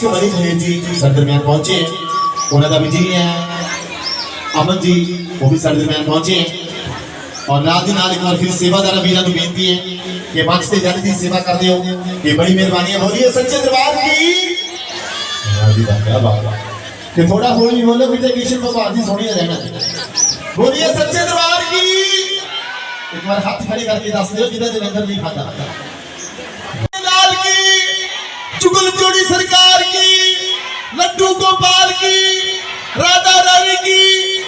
ਆਸ਼ਕ money ਜਹੇਰ ਜੀ ਸਾਡੇ ਦਰਮਿਆਨ ਪਹੁੰਚੇ ਉਹਨਾਂ ਦਾ ਵੀ ਜੀ ਹੈ ਅਮਨ ਜੀ ਉਹ ਵੀ ਸਾਡੇ ਦਰਮਿਆਨ ਪਹੁੰਚੇ ਔਰ ਨਾਲ ਦੀ ਨਾਲ ਇੱਕ ਵਾਰ ਫਿਰ ਸੇਵਾਦਾਰ ਵੀਰਾਂ ਨੂੰ ਬੇਨਤੀ ਹੈ ਕਿ ਮੰਚ ਤੇ ਜਨ ਦੀ ਸੇਵਾ ਕਰਦੇ ਹੋ ਕਿ ਬੜੀ ਮਿਹਰਬਾਨੀ ਹੈ ਬੋਲੀਏ ਸੱਚੇ ਦਰਬਾਰ ਕੀ ਵਾਹ ਜੀ ਵਾਹ ਕੀ ਬਾਤ ਹੈ ਕਿ ਥੋੜਾ ਹੌਲੀ ਬੋਲੋ ਵੀ ਤੇ ਕਿਸ਼ਨ ਭਗਵਾਨ ਦੀ ਸੋਹਣੀ ਰਹਿਣਾ ਬੋਲੀਏ ਸੱਚੇ ਦਰਬਾਰ ਕੀ ਇੱਕ ਵਾਰ ਹੱਥ ਖੜੇ ਕਰਕੇ ਦੱਸ ਦਿਓ ਜਿਹਦਾ ਤੇ ਲੰਗਰ لڈو کو پال کی رادہ رانی کی۔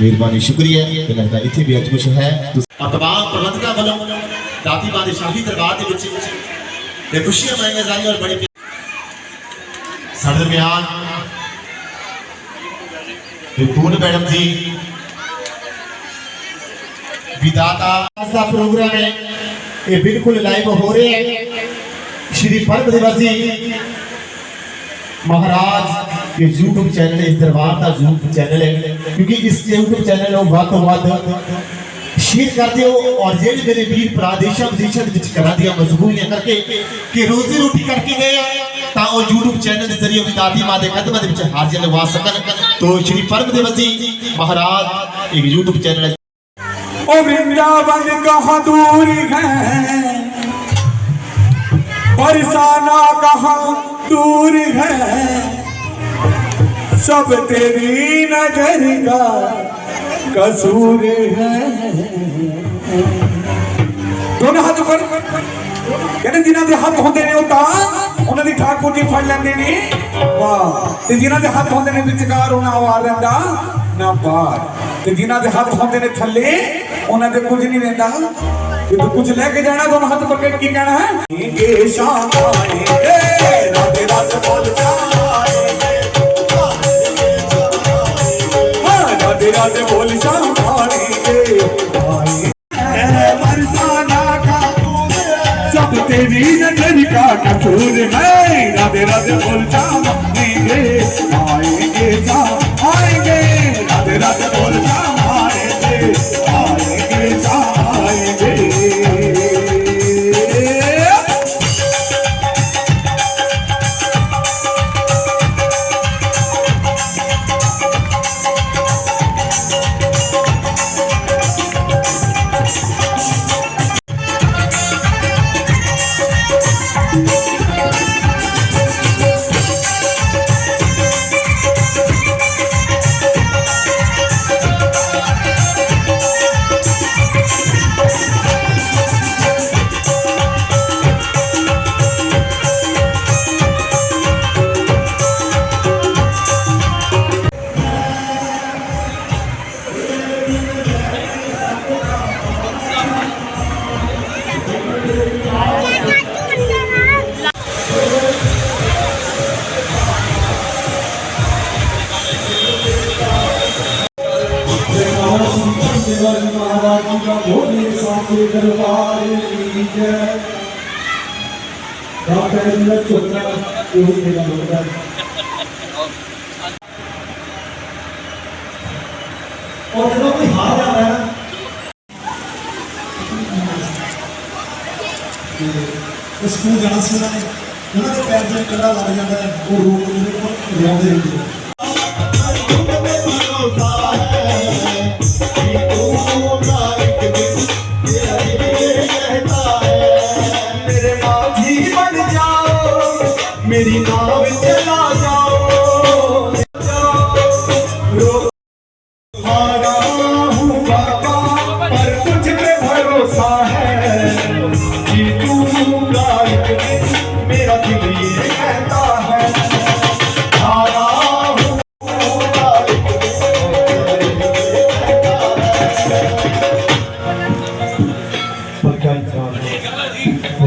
میربانی شکریہ۔ کہ لہتا بلہدا ایتھے بھی اج کچھ ہے۔ اتباع بلو داتی ذاتی بادشاہی دربار دے بچے۔ وچ تے خوشیاں منائیں جاری اور بڑی سارے درمیان پون بیڈم جی۔ وداتا۔ ایسا پروگرام ہے۔ یہ بلکل لائیو ہو رہے ہیں۔ شریف پرم دیوازی جی۔ مہراج کے یوٹیوب چینل ہے، اس دربار کا یوٹیوب چینل ہے۔ کیونکہ اس یوٹیوب چینل نو ود تو ود شیئر کر دیو اور یہ بھی میرے ویر پرادیشا پوزیشن وچ کرا دیا مجبوریاں کر کے کہ روزی روٹی کر کے گئے تاں او یوٹیوب چینل دے ذریعے بھی دادی ماں دے خدمت دے وچ حاضر لگوا سکن۔ تو شری پرم دے وسی جی، مہاراج، ایک یوٹیوب چینل ہے۔ او ونداون کا حضور ہے؟ اور سانا کہاں؟ दूर है सब तेरी नजर का कसूर है ਦੋਨੋਂ ਹੱਥ ਉੱਪਰ ਕਹਿੰਦੇ ਜਿਨ੍ਹਾਂ ਦੇ ਹੱਥ ਹੁੰਦੇ ਨੇ ਉਹ ਤਾਂ ਉਹਨਾਂ ਦੀ ਠਾਕੁਰ ਜੀ ਫੜ ਲੈਂਦੇ ਨੇ ਵਾਹ ਤੇ ਜਿਨ੍ਹਾਂ ਦੇ ਹੱਥ ਹੁੰਦੇ ਨੇ ਵਿਚਕਾਰ ਉਹਨਾਂ ਆ ਲੈਂਦਾ ਨਾ ਬਾਹਰ ਤੇ ਜਿਨ੍ਹਾਂ ਦੇ ਹੱਥ ਹੁੰਦੇ ਨੇ ਥੱਲੇ ਉਹਨਾਂ ਦੇ ਕੁਝ ਨਹੀਂ ਰਹਿੰਦਾ ਜੇ ਤੂੰ ਕੁਝ ਲੈ ਕੇ ਜਾਣਾ ਦੋਨੋਂ ਹੱਥ ਪਕੜ ਕੇ ਕੀ ਕਹਿਣਾ ਹੈ ਕੇ ਸ਼ਾਮ ਆਏ ਰਾਧੇ ਰਾਤ ਬੋਲ ਜਾਏ ਬੋਲ ਸ਼ਾਮ ਸਰ ਮਹਾਰਾਜ ਜੀ ਦਾ ਭੋਲੇ ਸਾਚੇ ਦਰਬਾਰ ਦੀ ਜੈ। ਡਾਕਟਰ ਜੀ ਚੋਟਾ ਉਹ ਮੇਰਾ ਮੁੰਡਾ ਔਰ ਜਦੋਂ ਕੋਈ ਹਾਰ ਜਾਂਦਾ ਹੈ ਤੇ ਸਕੂਲ ਜਾਣਾ ਸੀ ਉਹਨਾਂ ਦੇ ਪੈਰ ਤੇ ਕੜਾ ਲੱਗ ਜਾਂਦਾ ਉਹ ਰੋਣ ਦੇ ਉੱਪਰ ਰੋਂਦੇ ਹੁੰਦੇ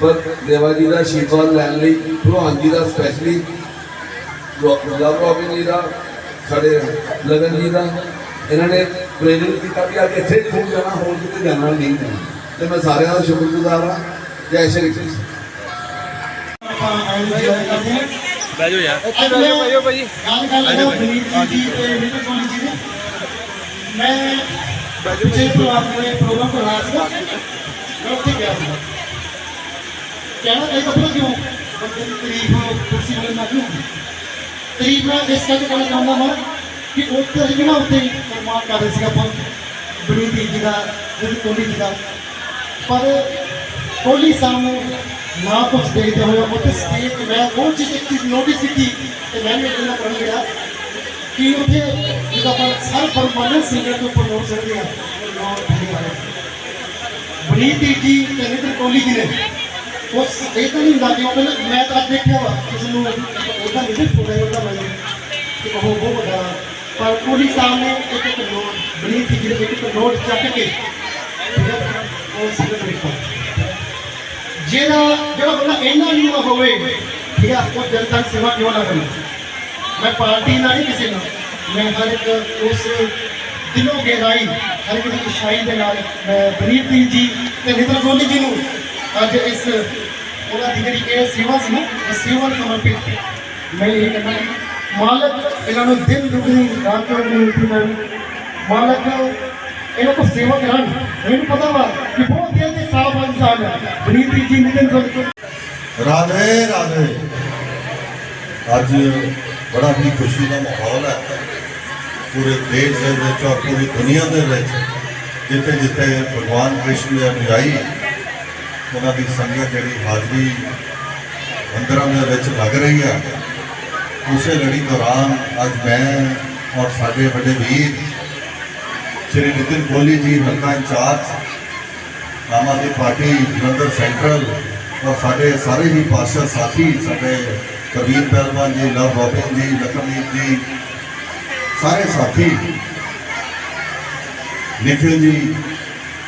ਪਰ ਦੇਵਾ ਜੀ ਦਾ ਆਸ਼ੀਰਵਾਦ ਲੈਣ ਲਈ ਭਲਵਾਨ ਜੀ ਦਾ ਸਪੈਸ਼ਲੀ ਲਵ ਰੋਬਿਨ ਜੀ ਦਾ ਸਾਡੇ ਲਗਨ ਜੀ ਦਾ ਇਹਨਾਂ ਨੇ ਪ੍ਰੇਰਿਤ ਕੀਤਾ ਕਿ ਅੱਜ ਇੱਥੇ ਜ਼ਰੂਰ ਜਾਣਾ ਹੋਰ ਕਿਤੇ ਜਾਣਾ ਨਹੀਂ ਹੈ। ਤੇ ਮੈਂ ਸਾਰਿਆਂ ਦਾ ਸ਼ੁਕਰਗੁਜ਼ਾਰ ਹਾਂ। ਜੈ ਸ਼੍ਰੀ ਕ੍ਰਿਸ਼ਨ। ਬਹਿ ਜਾਓ ਯਾਰ। ਇੱਥੇ ਜਾਓ ਭਾਈਓ ਭਾਈ ਗੱਲ ਕਰ ਲਓ ਬਨੀਤ ਜੀ ਤੇ ਮੈਂ ਆਪਣੇ ਪ੍ਰੋਗਰਾਮ ਆਇਆ ਸੀਗਾ। ਮੈਂ ਉੱਥੇ ਗਿਆ ਸੀ ਕਹਿਣਾ ਇਹ ਕਪੜਾ ਕਿਉਂ ਬੰਦੇ ਦੀ ਤਾਰੀਫ ਕੁਰਸੀ ਮਿਲਣ ਨਾ ਕਿਉਂ ਤਾਰੀਫ ਮੈਂ ਇਸ ਕਰਕੇ ਕਰਨਾ ਚਾਹੁੰਦਾ ਹਾਂ ਕਿ ਉੱਥੇ ਅਸੀਂ ਨਾ ਉੱਥੇ ਸਨਮਾਨ ਕਰ ਰਹੇ ਸੀ ਆਪਾਂ ਬਨੀਤ ਜੀ ਦਾ ਨੀਤੂ ਕੋਹਲੀ ਜੀ ਦਾ ਪਰ ਕੋਹਲੀ ਸਾਹਮਣੇ ਨਾ ਕੁਝ ਦੇਖਦੇ ਹੋਏ ਉੱਥੇ ਸਟੇਜ ਤੇ ਮੈਂ ਉਹ ਚੀਜ਼ ਇੱਕ ਚੀਜ਼ ਨੋਟਿਸ ਕੀਤੀ ਤੇ ਮੈਂ ਵੀ ਇਹਨਾਂ ਕਰਨ ਗਿਆ ਕਿ ਉੱਥੇ ਜਿਹੜਾ ਆਪਾਂ ਸਾਰੇ ਪਰਮਾਨੈਂਟ ਸਿੰਗਰ ਦੇ ਉੱਪਰ ਨੋਟ ਸਕਦੇ ਹਾਂ ਨੋਟ ਨਹੀਂ ਆਏ ਬਨੀਤ ਜੀ ਤੇ ਨਿਤਨ ਕੋਹਲੀ ਜੀ ਨੇ ਉਸ ਇਹ ਤਾਂ ਨਹੀਂ ਹੁੰਦਾ ਕਿ ਉਹ ਕਹਿੰਦੇ ਮੈਂ ਤਾਂ ਅੱਜ ਦੇਖਿਆ ਵਾ, ਕਿਸੇ ਨੂੰ ਉਹਦਾ ਨਹੀਂ ਸੁਣਿਆ ਉਹਦਾ ਮੈਂ ਕਿ ਉਹ ਬਹੁਤ ਵੱਡਾ ਪਰ ਕੋਹਲੀ ਸਾਹਿਬ ਇੱਕ ਇੱਕ ਨੋਟ ਬਨੀਤ ਜੀ ਦੇ ਇੱਕ ਇੱਕ ਨੋਟ ਚੱਕ ਕੇ ਉਹ ਸਿੰਗਰ ਦੇਖੋ। ਜਿਹੜਾ ਜਿਹੜਾ ਬੰਦਾ ਇੰਨਾ ਹੀ ਹੋਵੇ, ਠੀਕ ਹੈ ਉਹ ਜਨਤਾ ਸੇਵਾ ਕਿਉਂ ਨਾ ਕਰੇ? ਮੈਂ ਪਾਰਟੀ ਨਾਲ ਨਹੀਂ ਕਿਸੇ ਨਾਲ। ਮੈਂ ਹਰ ਇੱਕ ਉਸ ਦਿਲੋਂ ਗਹਿਰਾਈ, ਹਰ ਇੱਕ ਦੀ ਇਸ਼ਾਈ ਦੇ ਨਾਲ ਮੈਂ ਬਰੀਤ ਸਿੰਘ ਜੀ ਤੇ ਨਿਤਨ ਗੋਲੀ ਜੀ ਨੂੰ ਅੱਜ ਇਸ, ਉਹਨਾਂ ਦੀ ਜਿਹੜੀ ਇਹ ਸੇਵਾ ਸੀ ਨਾ, ਇਹ ਸੇਵਾ ਸਮਰਪਿਤ ਮੈਂ ਇਹ ਕਹਿੰਦਾ ਮਾਲਕ ਇਹਨਾਂ ਨੂੰ ਦਿਨ ਦੁਗਣੀ, ਰਾਤ ਚੌਗਣੀ ਮੈਂ ਮਾਲਕ ਇਹਨਾਂ ਕੋ ਸੇਵਾ ਕਰਨ, ਮੈਨੂੰ ਪਤਾ ਵਾ ਕਿ ਬਹੁਤ ਦਿਲ ਦੇ ਸਾਫ਼ ਇਨਸਾਨ ਹੈ ਬਰੀਤ ਜੀ, ਨਿਤਨ ਰਾਧੇ ਰਾਧੇ। ਅੱਜ ਬੜਾ ਹੀ ਖੁਸ਼ੀ ਦਾ ਮਾਹੌਲ ਹੈ। ਪੂਰੇ ਦੇਸ਼ ਦੇ ਵਿੱਚ ਔਰ ਪੂਰੀ ਦੁਨੀਆ ਦੇ ਵਿੱਚ ਜਿੱਥੇ ਜਿੱਥੇ ਭਗਵਾਨ ਕ੍ਰਿਸ਼ਨ ਦੇ ਅਨੁਯਾਈ ਉਹਨਾਂ ਦੀ ਸੰਗਤ ਜਿਹੜੀ ਹਾਜ਼ਰੀ ਮੰਦਰਾਂ ਦੇ ਵਿੱਚ ਲੱਗ ਰਹੀ ਆ। ਉਸੇ ਲੜੀ ਦੌਰਾਨ ਅੱਜ ਮੈਂ ਔਰ ਸਾਡੇ ਵੱਡੇ ਵੀਰ ਸ਼੍ਰੀ ਨਿਤਿਨ ਕੋਹਲੀ ਜੀ ਹਲਕਾ incharge Aam Aadmi party, Jalandhar central ਔਰ ਸਾਡੇ ਸਾਰੇ ਹੀ ਪਾਰਸ਼ਦ ਸਾਥੀ, ਸਾਡੇ ਕਬੀਰ ਪਹਿਲਵਾਨ ਜੀ, ਲਵ ਰੋਬਿਨ ਜੀ ਲਖਨਦੀਪ ਜੀ, ਸਾਰੇ ਸਾਥੀ, ਨਿਖਿਲ ਜੀ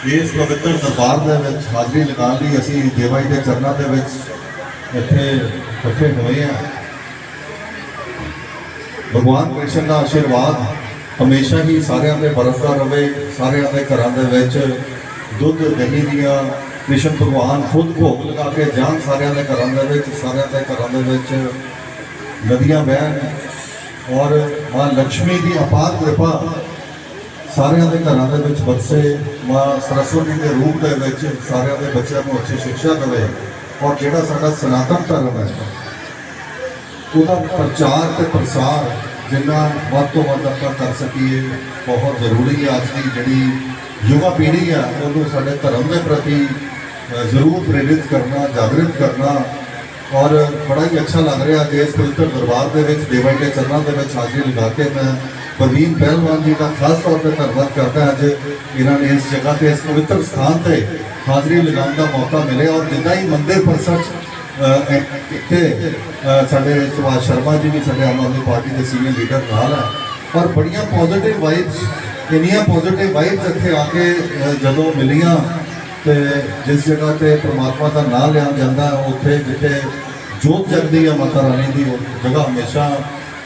ਇਸ ਪਵਿੱਤਰ ਦਰਬਾਰ ਦੇ ਵਿੱਚ ਹਾਜ਼ਰੀ ਲਗਾਉਣ ਲਈ ਅਸੀਂ ਦੇਵਾਈ ਦੇ ਚਰਨਾਂ ਦੇ ਵਿੱਚ ਇੱਥੇ ਇਕੱਠੇ ਹੋਏ ਹਾਂ। ਭਗਵਾਨ ਕ੍ਰਿਸ਼ਨ ਦਾ ਆਸ਼ੀਰਵਾਦ ਹਮੇਸ਼ਾ ਹੀ ਸਾਰਿਆਂ ਦੇ ਬਰਸਦਾ ਰਹੇ, ਸਾਰਿਆਂ ਦੇ ਘਰਾਂ ਦੇ ਵਿੱਚ ਦੁੱਧ, ਦਹੀਂ ਦੀਆਂ, ਕ੍ਰਿਸ਼ਨ ਭਗਵਾਨ ਖੁਦ ਭੋਗ ਲਗਾ ਕੇ ਜਾਣ ਸਾਰਿਆਂ ਦੇ ਘਰਾਂ ਦੇ ਵਿੱਚ, ਸਾਰਿਆਂ ਦੇ ਘਰਾਂ ਦੇ ਵਿੱਚ ਨਦੀਆਂ ਵਹਿਣ ਔਰ ਮਾਂ ਲక్ష్ਮੀ ਦੀ ਅਪਾਰ ਕਿਰਪਾ ਸਾਰਿਆਂ ਦੇ ਘਰਾਂ ਦੇ ਵਿੱਚ ਬਰਸੇ ਮਾਂ ਸਰਸਵਤੀ ਦੇ ਰੂਪ ਦੇ ਵਿੱਚ ਸਾਰਿਆਂ ਦੇ ਬੱਚਿਆਂ ਨੂੰ ਅੱਛੀ ਸਿੱਖਿਆ ਦੇਵੇ ਔਰ ਜਿਹੜਾ ਸਾਡਾ ਸਨਾਤਨ ਧਰਮ ਹੈ, ਉਹਦਾ ਪ੍ਰਚਾਰ ਤੇ ਪ੍ਰਸਾਰ ਜਿੰਨਾ ਵੱਧ ਤੋਂ ਵੱਧ ਆਪਾਂ ਕਰ ਸਕੀਏ, ਬਹੁਤ ਜ਼ਰੂਰੀ ਹੈ ਅੱਜ ਦੀ ਜਿਹੜੀ ਯੁਵਾ ਪੀੜ੍ਹੀ ਆ ਉਹਨੂੰ ਸਾਡੇ ਧਰਮ ਦੇ ਪ੍ਰਤੀ ਜ਼ਰੂਰ ਪ੍ਰੇਰਿਤ ਕਰਨਾ, ਜਾਗਰਿਤ ਕਰਨਾ ਔਰ ਬੜਾ ਹੀ ਅੱਛਾ ਲੱਗ ਰਿਹਾ ਕਿ ਇਸ ਪਵਿੱਤਰ ਦਰਬਾਰ ਦੇ ਵਿੱਚ ਦੇਵਾਈ ਦੇ ਚਰਨਾਂ ਦੇ ਵਿੱਚ ਹਾਜ਼ਰੀ ਲਗਾ ਕੇ ਮੈਂ ਪ੍ਰਵੀਨ ਪਹਿਲਵਾਨ ਜੀ ਦਾ ਖਾਸ ਤੌਰ ਤੇ ਧੰਨਵਾਦ ਕਰਦਾ ਅੱਜ ਇਹਨਾਂ ਨੇ ਇਸ ਜਗ੍ਹਾ ਤੇ ਇਸ ਪਵਿੱਤਰ ਸਥਾਨ ਤੇ ਹਾਜ਼ਰੀ ਲਗਾਉਣ ਦਾ ਮੌਕਾ ਮਿਲਿਆ ਔਰ ਜਿੱਦਾਂ ਹੀ ਮੰਦਿਰ ਪਰਸਚ ਅਹ ਇੱਥੇ ਸਾਡੇ ਸੁਭਾਸ਼ ਸ਼ਰਮਾ ਜੀ ਵੀ ਸਾਡੇ ਆਮ ਆਦਮੀ ਪਾਰਟੀ ਦੇ ਸੀਨੀਅਰ ਲੀਡਰ ਨਾਲ ਹੈ। ਪਰ ਬੜੀਆਂ ਪੋਜ਼ਿਟਿਵ ਵਾਈਬਸ ਇੰਨੀਆਂ ਪੋਜ਼ਿਟਿਵ ਵਾਈਬਸ ਇੱਥੇ ਆ ਕੇ ਜਦੋਂ ਮਿਲੀਆਂ ਤੇ ਜਿਸ ਜਗ੍ਹਾ ਤੇ ਪ੍ਰਮਾਤਮਾ ਦਾ ਨਾਮ ਲਿਆ ਜਾਂਦਾ ਉੱਥੇ ਜਿੱਥੇ ਜੋਤ ਜਗਦੀ ਹੈ, ਮਾਤਾ ਰਾਣੀ ਦੀ ਉਹ ਜਗ੍ਹਾ ਹਮੇਸ਼ਾ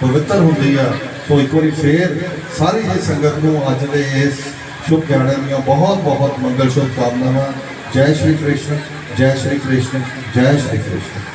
ਪਵਿੱਤਰ ਹੁੰਦੀ ਹੈ। ਸੋ ਇੱਕ ਵਾਰੀ ਫੇਰ ਸਾਰੀ ਜੀ ਸੰਗਤ ਨੂੰ ਅੱਜ ਦੇ ਇਸ ਸ਼ੁਭ ਦਿਹਾੜੇ ਦੀਆਂ ਬਹੁਤ ਬਹੁਤ ਮੰਗਲ ਸ਼ੁਭ ਕਾਮਨਾਵਾਂ। ਜੈ ਸ਼੍ਰੀ ਕ੍ਰਿਸ਼ਨ, ਜੈ ਸ਼੍ਰੀ ਕ੍ਰਿਸ਼ਨ, ਜੈ ਸ਼੍ਰੀ ਕ੍ਰਿਸ਼ਨ।